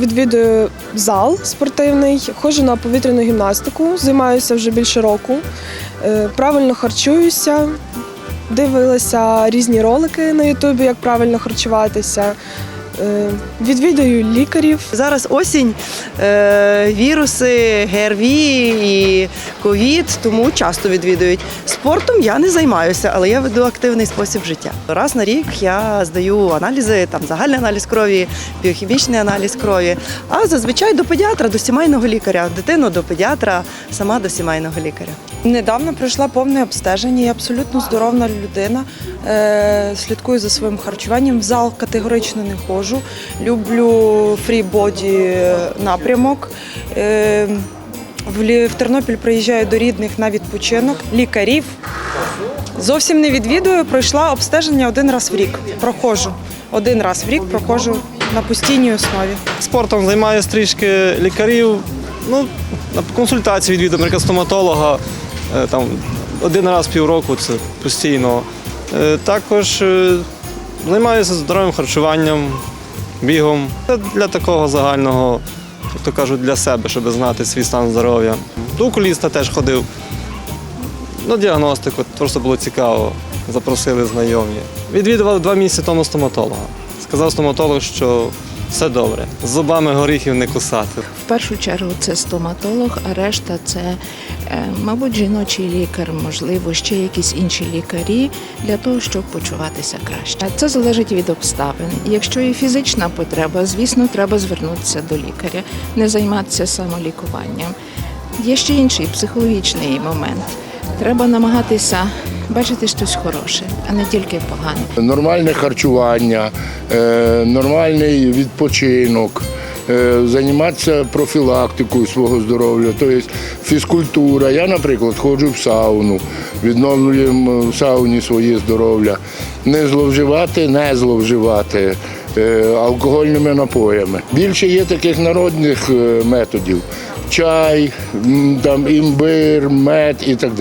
Відвідую зал спортивний, ходжу на повітряну гімнастику, займаюся вже більше року. Е, Правильно харчуюся, дивилася різні ролики на Ютубі, як правильно харчуватися. Е, Відвідую лікарів. Зараз осінь, е, віруси, ГРВІ і ковід, тому часто відвідують. Спортом я не займаюся, але я веду активний спосіб життя. Раз на рік я здаю аналізи, там загальний аналіз крові, біохімічний аналіз крові. А зазвичай до педіатра, до сімейного лікаря, дитину до педіатра, сама до сімейного лікаря. Недавно пройшла повне обстеження. Я абсолютно здорова людина. Е, слідкую за своїм харчуванням. В зал категорично не ходжу. Люблю фрі-боді напрямок. Е, в, Тернопіль приїжджаю до рідних на відпочинок. Лікарів зовсім не відвідую. Пройшла обстеження один раз в рік. Проходжу. Один раз в рік проходжу на постійній основі. Спортом займаюся трішки лікарів. Ну, на консультації відвідую, наприклад, стоматолога там, один раз півроку це постійно. Е, Також е, займаюся здоровим харчуванням, бігом. Це для такого загального, як то кажуть, для себе, щоб знати свій стан здоров'я. До окуліста теж ходив. На діагностику просто було цікаво. Запросили знайомі. Відвідував два місяці тому стоматолога. Сказав стоматолог, що все добре. З зубами горіхів не кусати. Першу чергу це стоматолог, а решта це, е, мабуть, жіночий лікар, можливо, ще якісь інші лікарі для того, щоб почуватися краще. Це залежить від обставин. Якщо є фізична потреба, звісно, треба звернутися до лікаря, не займатися самолікуванням. Є ще інший психологічний момент. Треба намагатися бачити щось хороше, а не тільки погане. нормальне харчування, е, нормальний відпочинок, займатися профілактикою свого здоров'я, тобто фізкультура. Я, наприклад, ходжу в сауну, відновлюємо в сауні своє здоров'я. Не зловживати, не зловживати е, алкогольними напоями. Більше є таких народних е, методів. Чай, там імбир, мед і так далі.